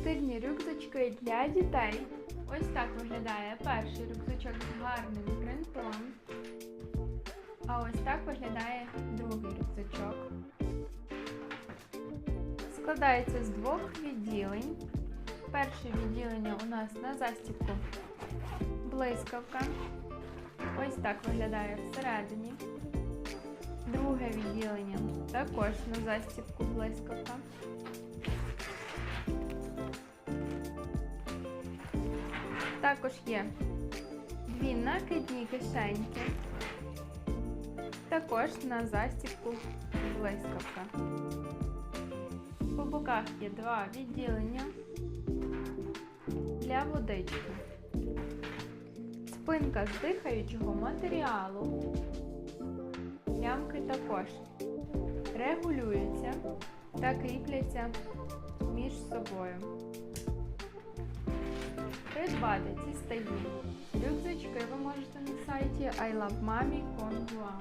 Стильні рюкзачки для дітей. Ось так виглядає перший рюкзачок з гарним принтом. А ось так виглядає другий рюкзачок. Складається з двох відділень. Перше відділення у нас на застібку блискавка. Ось так виглядає всередині. Друге відділення також на застібку блискавка. Також є дві накидні кишеньки. Також на застібку блискавка. По боках є два відділення для водички. Спинка з дихаючого матеріалу. Лямки також регулюються та кріпляться між собою. Придбати ці стильні рюкзачки ви можете на сайті ilovemami.com.ua